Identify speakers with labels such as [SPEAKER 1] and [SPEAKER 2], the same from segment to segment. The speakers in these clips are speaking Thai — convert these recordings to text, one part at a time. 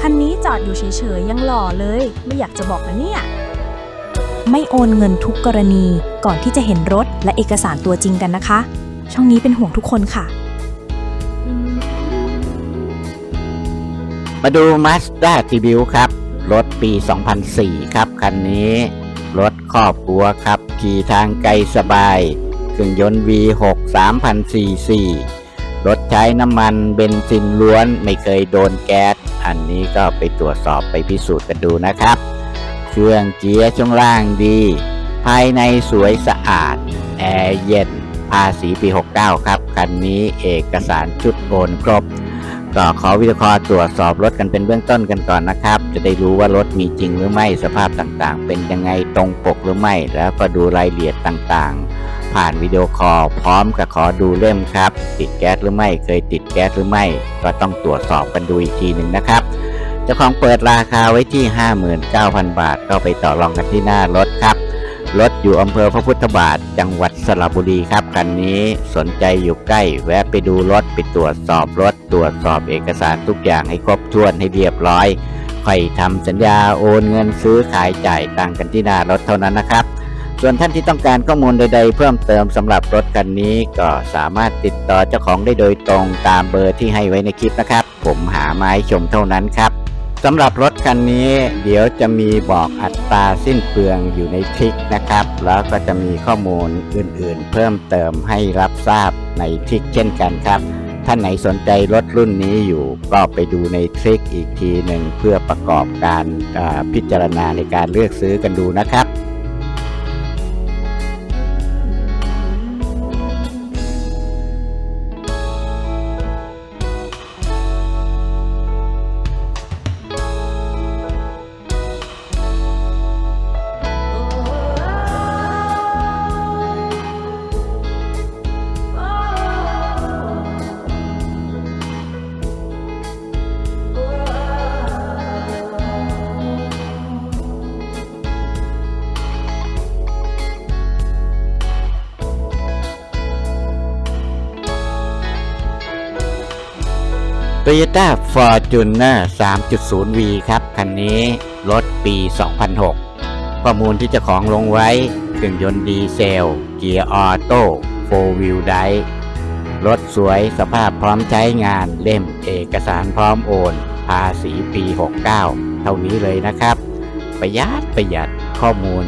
[SPEAKER 1] คันนี้จอดอยู่เฉยๆยังหล่อเลย ไม่อยากจะบอกนะเนี่ย
[SPEAKER 2] ไม่โอนเงินทุกกรณีก่อนที่จะเห็นรถและเอกสารตัวจริงกันนะคะ ช่องนี้เป็นห่วงทุกคนค่ะ
[SPEAKER 3] มาดู Mazda t r i b u ครับ รถปี 2004 ครับ คันนี้ รถครอบครัวครับ ขี่ทางไกลสบาย เครื่องยนต์ V6 3,000 cc รถใช้น้ำมันเบนซินล้วนไม่เคยโดนแก๊ส อันนี้ก็ไปตรวจสอบไปพิสูจน์กันดูนะครับ เครื่องเกียร์ช่วงล่างดี ภายในสวยสะอาด แอร์เย็น ภาษีปี 69 ครับ คันนี้เอกสารชุดโอนครบ ก็ขอวิดีโอคอตรวจสอบรถกันเป็นเบื้องต้นกันก่อนนะครับ จะได้รู้ว่ารถมีจริงหรือไม่ สภาพต่างๆ เป็นยังไงตรงปกหรือไม่ แล้วก็ดูรายละเอียดต่างๆ ผ่านวิดีโอคอลพร้อมกับขอดูเล่มครับ ติดแก๊สหรือไม่เคยติดแก๊สหรือไม่ ก็ต้องตรวจสอบกันดูอีกทีหนึ่งนะครับเจ้าของเปิดราคาไว้ที่ 59,000 บาท ก็ไปต่อรองกันที่หน้ารถครับรถอยู่อำเภอพระพุทธบาท จังหวัดสระบุรีครับคันนี้สนใจอยู่ใกล้ แวะไปดูรถไปตรวจสอบรถตรวจสอบเอกสารทุกอย่างให้ครบถ้วนให้เรียบร้อยค่อยทำสัญญาโอนเงินซื้อขายจ่ายตังค์กันที่หน้ารถเท่านั้นนะครับ ส่วนท่านที่ต้องการข้อมูลใด ๆ เพิ่มเติมสำหรับรถคันนี้ก็สามารถติดต่อเจ้าของได้โดยตรงตามเบอร์ที่ให้ไว้ในคลิปนะครับ ผมหาไม้ชมเท่านั้นครับสำหรับรถคันนี้เดี๋ยวจะมีบอกอัตราสิ้นเปลืองอยู่ในทริกนะครับ แล้วก็จะมีข้อมูลอื่นๆ เพิ่มเติมให้รับทราบในทริกเช่นกันครับท่านไหนสนใจรถรุ่นนี้อยู่ก็ไปดูในทริกอีกทีหนึ่งเพื่อประกอบการอ่าพิจารณาในการเลือกซื้อกันดูนะครับ Toyota Fortuner 3.0V ครับ คันนี้รถปี 2006 ข้อมูลที่จ้าของลงไว้เครื่องยนต์ดีเซล เกียร์ออโต้4 Wheel Drive รถสวยสภาพพร้อมใช้งานเล่มเอกสารพร้อมโอน ภาษีปี 69 เท่านี้เลยนะครับ ประหยัดประหยัดข้อมูล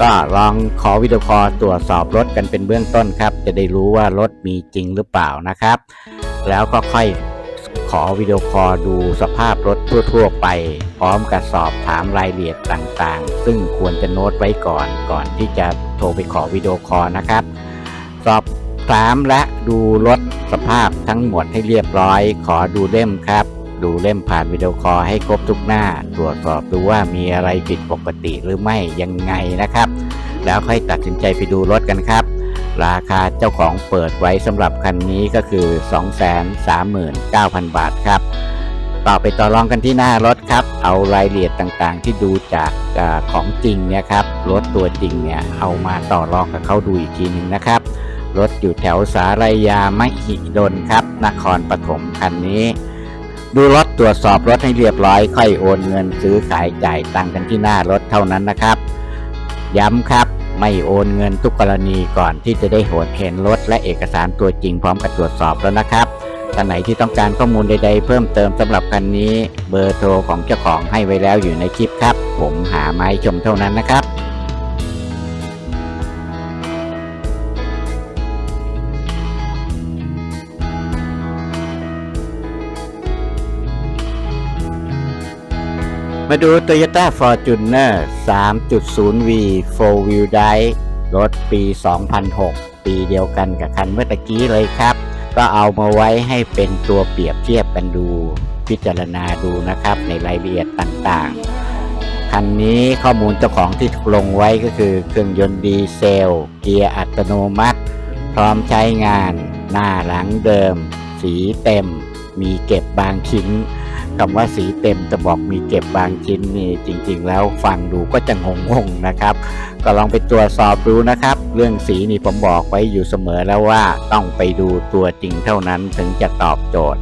[SPEAKER 3] ก็ลองขอวิดีโอคอลตรวจสอบรถกันเป็นเบื้องต้นครับ จะได้รู้ว่ารถมีจริงหรือเปล่านะครับ แล้วก็ค่อย ขอวิดีโอคอลดูสภาพรถทั่ว ๆ ไป พร้อมกับสอบถามรายละเอียดต่างๆ ซึ่งควรจะโน้ตไว้ก่อนก่อนที่จะโทรไปขอวิดีโอคอลนะครับ สอบถามและดูรถสภาพทั้งหมดให้เรียบร้อย ขอดูเล่มครับ ดูเล่มผ่านวิดีโอคอลให้ครบทุกหน้า ตรวจสอบดูว่ามีอะไรผิดปกติหรือไม่ยังไงนะครับ แล้วค่อยตัดสินใจไปดูรถกันครับ ราคาเจ้าของเปิดไว้สำหรับคันนี้ก็คือ 239,000 บาทครับ ต่อไปต่อรองกันที่หน้ารถครับ เอารายละเอียดต่างๆ ที่ดูจากอของจริงเนี่ยครับ รถตัวจริงเนี่ยเอามาต่อรองกับเขาดูอีกทีหนึ่งนะครับ รถอยู่แถวสารายามหิดลครับ นครปฐมคันนี้ดูรถตรวจสอบรถให้เรียบร้อย ค่อยโอนเงินซื้อขายจ่ายตังค์กันที่หน้ารถเท่านั้นนะครับ ย้ำครับ ไม่โอนเงินทุกกรณีก่อนที่จะได้โหนเห็นรถและเอกสารตัวจริงพร้อมกับตรวจสอบแล้วนะครับท่านไหนที่ต้องการข้อมูลใดๆ เพิ่มเติมสำหรับคันนี้ เบอร์โทรของเจ้าของให้ไว้แล้วอยู่ในคลิปครับ ผมหาไม้ชมเท่านั้นนะครับ มาดู Toyota Fortuner 3.0V 4 Wheel Drive รถปี 2006 ปีเดียวกันกับคันเมื่อตะกี้เลยครับ ก็เอามาไว้ให้เป็นตัวเปรียบเทียบกันดู พิจารณาดูนะครับในรายละเอียดต่างๆ คันนี้ข้อมูลเจ้าของที่ลงไว้ก็คือเครื่องยนต์ดีเซล เกียร์อัตโนมัติ พร้อมใช้งาน หน้าหลังเดิม สีเต็ม มีเก็บบางชิ้น คำว่าสีเต็มจะบอกมีเก็บบางชิ้นนี่จริง ๆ แล้วฟังดูก็จะงงๆนะครับ ก็ลองไปตรวจสอบดูนะครับ เรื่องสีนี่ผมบอกไว้อยู่เสมอแล้วว่าต้องไปดูตัวจริงเท่านั้นถึงจะตอบโจทย์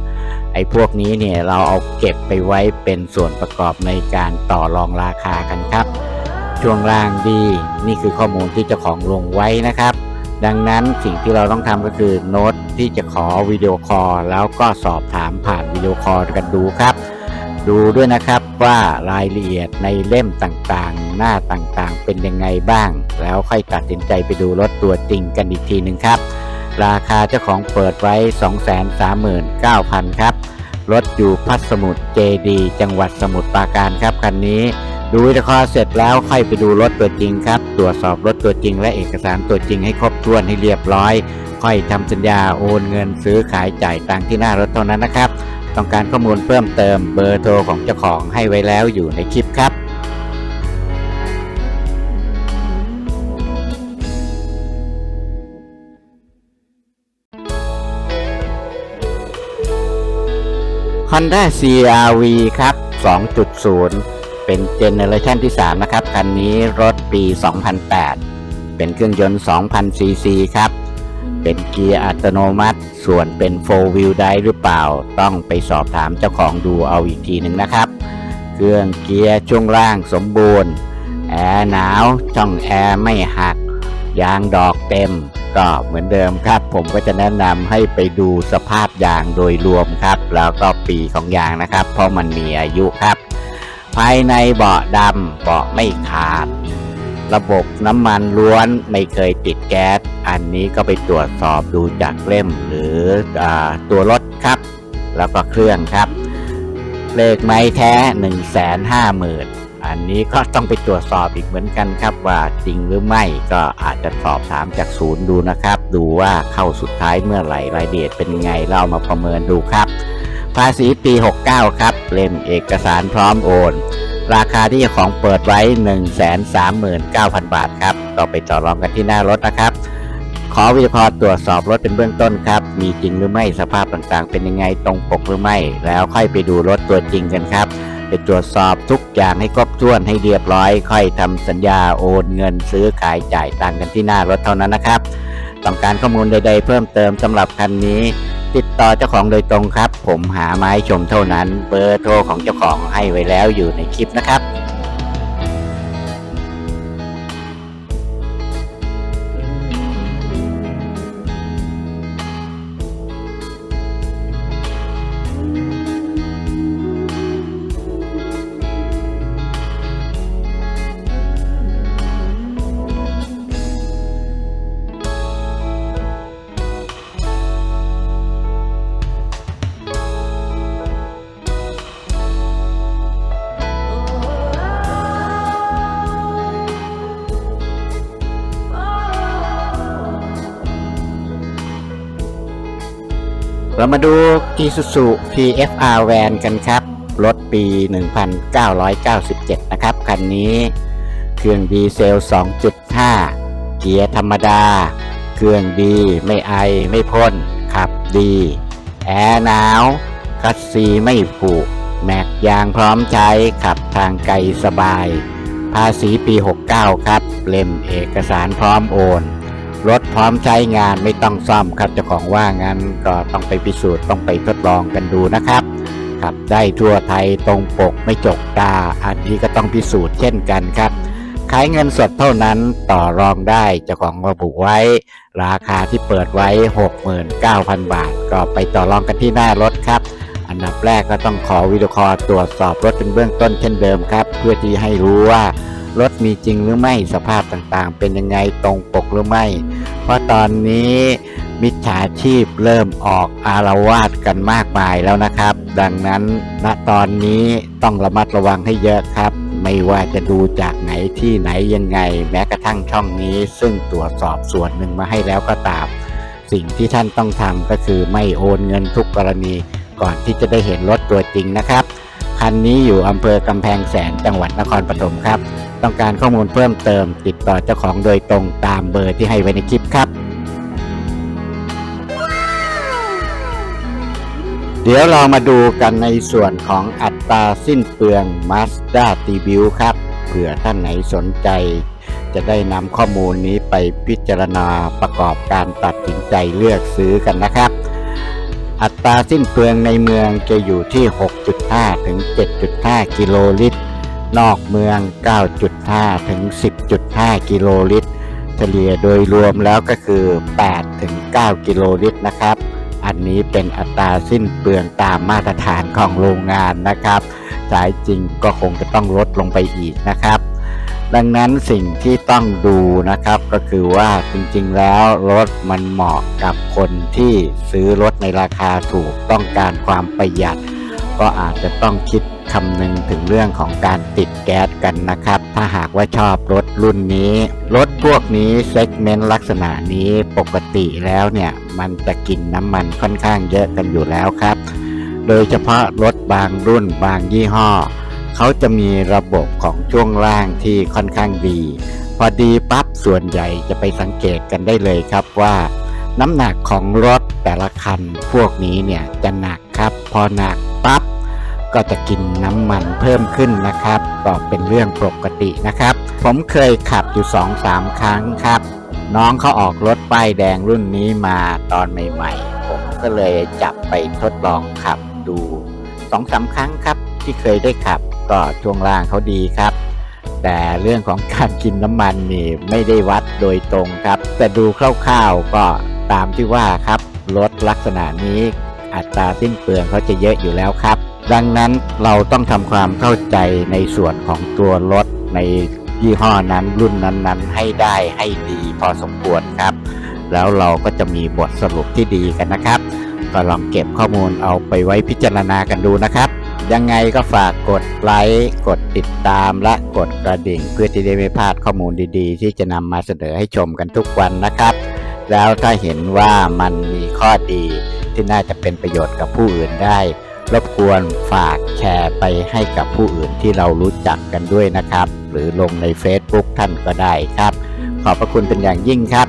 [SPEAKER 3] ไอ้พวกนี้เนี่ยเราเอาเก็บไปไว้เป็นส่วนประกอบในการต่อรองราคากันครับ ช่วงล่างดี นี่คือข้อมูลที่เจ้าของลงไว้นะครับ ดังนั้นสิ่งที่เราต้องทำก็คือโน้ตที่จะขอวิดีโอคอลแล้วก็สอบถามผ่านวิดีโอคอลกันดูครับ ดูด้วยนะครับว่ารายละเอียดในเล่มต่างๆ หน้าต่างๆ เป็นยังไงบ้าง แล้วค่อยตัดสินใจไปดูรถตัวจริงกันอีกทีหนึ่งครับ ราคาเจ้าของเปิดไว้ 239,000 ครับรถอยู่พัสมุทรเจดี จังหวัดสมุทรปราการครับคันนี้ ดูวิดีโอเสร็จแล้วค่อยไปดูรถตัวจริงครับ ตรวจสอบรถตัวจริง และเอกสารตัวจริงให้ครบถ้วนให้เรียบร้อย ค่อยทำสัญญาโอนเงินซื้อขายจ่ายตังที่หน้ารถเท่านั้นนะครับ ต้องการข้อมูลเพิ่มเติมเบอร์โทรของเจ้าของให้ไว้แล้วอยู่ในคลิปครับ Honda CRV ครับ 2.0 เป็นเจเนอเรชันที่ 3 นะครับ คันนี้รถปี 2008 เป็นเครื่องยนต์ 2,000 ซีซีครับ เป็นเกียร์อัตโนมัติ ส่วนเป็น 4 wheel drive หรือเปล่า ต้องไปสอบถามเจ้าของดูเอาอีกทีหนึ่งนะครับ เครื่องเกียร์ช่วงล่างสมบูรณ์ แอร์หนาว ช่องแอร์ไม่หัก ยางดอกเต็ม ก็เหมือนเดิมครับ ผมก็จะแนะนำให้ไปดูสภาพยางโดยรวมครับ แล้วก็ปีของยางนะครับ เพราะมันมีอายุครับ ภายในเบาะดำเบาะไม่ขาด ระบบน้ำมันล้วนไม่เคยติดแก๊ส อันนี้ก็ไปตรวจสอบดูจากเล่มหรืออตัวรถครับ แล้วก็เครื่องครับ เลขไม้แท้ 1 5 0 0 0 0อันนี้ก็ต้องไปตรวจสอบอีกเหมือนกันครับว่าจริงหรือไม่ก็อาจจะสอบถามจากศูนย์ดูนะครับ ดูว่าเข้าสุดท้ายเมื่อไหร่รายละเอียดเป็นไงเราเอามาประเมินดูครับ ภาษีปี 69 ครับ เล่มเอกสารพร้อมโอน ราคาที่ของเปิดไว้ 139,000 บาทครับก็ไปต่อรองกันที่หน้ารถนะครับ ขอวิเคราะห์ตรวจสอบรถเป็นเบื้องต้นครับ มีจริงหรือไม่สภาพต่างๆ เป็นยังไงตรงปกหรือไม่ แล้วค่อยไปดูรถตัวจริงกันครับไปตรวจสอบทุกอย่างให้ครบถ้วนให้เรียบร้อย ค่อยทำสัญญาโอนเงินซื้อขายจ่ายตังกันที่หน้ารถเท่านั้นนะครับ ต้องการข้อมูลใด ๆ เพิ่มเติมสำหรับคันนี้ ติดต่อเจ้าของโดยตรงครับ ผมหาไม้ชมเท่านั้น เบอร์โทรของเจ้าของให้ไว้แล้วอยู่ในคลิปนะครับ เรามาดู Isuzu PFR Van กันครับ รถปี 1997 นะครับ คันนี้ เครื่องดีเซล 2.5 เกียร์ธรรมดา เครื่องดีไม่ไอไม่พ่น ขับดี แอร์หนาว คัสซีไม่ผุแม็กยางพร้อมใช้ ขับทางไกลสบาย ภาษีปี 69 ครับ เล่มเอกสารพร้อมโอน รถพร้อมใช้งานไม่ต้องซ่อมครับเจ้าของว่างั้นก็ต้องไปพิสูจน์ต้องไปทดลองกันดูนะครับขับได้ทั่วไทยตรงปกไม่จกตาอันนี้ก็ต้องพิสูจน์เช่นกันครับขายเงินสดเท่านั้นต่อรองได้เจ้าของระบุไว้ ราคาที่เปิดไว้ 69,000 บาท ก็ไปต่อรองกันที่หน้ารถครับ อันดับแรกก็ต้องขอวิดีโอคอลตรวจสอบรถเป็นเบื้องต้นเช่นเดิมครับ เพื่อที่ให้รู้ว่า รถมีจริงหรือไม่สภาพต่างๆ เป็นยังไงตรงปกหรือไม่ เพราะตอนนี้มิจฉาชีพเริ่มออกอารวาสกันมากมายแล้วนะครับ ดังนั้นณตอนนี้ต้องระมัดระวังให้เยอะครับ ไม่ว่าจะดูจากไหนที่ไหนยังไง แม้กระทั่งช่องนี้ ซึ่งตรวจสอบส่วนหนึ่งมาให้แล้วก็ตาม สิ่งที่ท่านต้องทำก็คือไม่โอนเงินทุกกรณีก่อนที่จะได้เห็นรถตัวจริงนะครับ คันนี้อยู่อำเภอกำแพงแสนจังหวัดนครปฐมครับ ต้องการข้อมูลเพิ่มเติม ติดต่อเจ้าของโดยตรงตามเบอร์ที่ให้ไว้ในคลิปครับ เดี๋ยวเรามาดูกันในส่วนของอัตราสิ้นเปลือง Mazda t b u ครับ เผื่อท่านไหนสนใจ จะได้นำข้อมูลนี้ไปพิจารณาประกอบการตัดสินใจเลือกซื้อกันนะครับอัตราสิ้นเปลืองในเมืองจะอยู่ที่ 6.5 ถึง 7.5 กิโลลิตร นอกเมือง 9.5 ถึง 10.5 กิโลลิตร เฉลี่ยโดยรวมแล้วก็คือ 8 ถึง 9 กิโลลิตรนะครับ อันนี้เป็นอัตราสิ้นเปลืองตามมาตรฐานของโรงงานนะครับ สายจริงก็คงจะต้องลดลงไปอีกนะครับ ดังนั้นสิ่งที่ต้องดูนะครับก็คือว่าจริงๆแล้วรถมันเหมาะกับคนที่ซื้อรถในราคาถูกต้องการความประหยัด ก็อาจจะต้องคิด คำนึงถึงเรื่องของการติดแก๊สกันนะครับ ถ้าหากว่าชอบรถรุ่นนี้ รถพวกนี้เซกเมนต์ลักษณะนี้ปกติแล้วเนี่ย มันจะกินน้ำมันค่อนข้างเยอะกันอยู่แล้วครับ โดยเฉพาะรถบางรุ่นบางยี่ห้อ เขาจะมีระบบของช่วงล่างที่ค่อนข้างดี พอดีปั๊บส่วนใหญ่จะไปสังเกตกันได้เลยครับว่าน้ำหนักของรถแต่ละคันพวกนี้เนี่ยจะหนักครับ พอหนักปั๊บ ก็จะกินน้ำมันเพิ่มขึ้นนะครับก็เป็นเรื่องปกตินะครับ ผมเคยขับอยู่ 2-3 ครั้งครับ น้องเขาออกรถป้ายแดงรุ่นนี้มาตอนใหม่ๆ ผมก็เลยจับไปทดลองขับดูสองสามครั้งครับ ที่เคยได้ขับก็ช่วงล่างเขาดีครับแต่เรื่องของการกินน้ำมันนี่ไม่ได้วัดโดยตรงครับ แต่ดูคร่าวๆก็ตามที่ว่าครับรถลักษณะนี้อัตราสิ้นเปลืองเขาจะเยอะอยู่แล้วครับ ดังนั้นเราต้องทำความเข้าใจในส่วนของตัวรถในยี่ห้อนั้นรุ่นนั้นๆ ให้ได้ให้ดีพอสมควรครับ แล้วเราก็จะมีบทสรุปที่ดีกันนะครับ ก็ลองเก็บข้อมูลเอาไปไว้พิจารณากันดูนะครับ ยังไงก็ฝากกดไลค์กดติดตามและกดกระดิ่ง เพื่อที่จะไม่พลาดข้อมูลดีๆ ที่จะนำมาเสนอให้ชมกันทุกวันนะครับ แล้วถ้าเห็นว่ามันมีข้อดีที่น่าจะเป็นประโยชน์กับผู้อื่นได้ รบกวนฝากแชร์ไปให้กับผู้อื่นที่เรารู้จักกันด้วยนะครับ หรือลงใน Facebook ท่านก็ได้ครับ ขอบพระคุณเป็นอย่างยิ่งครับ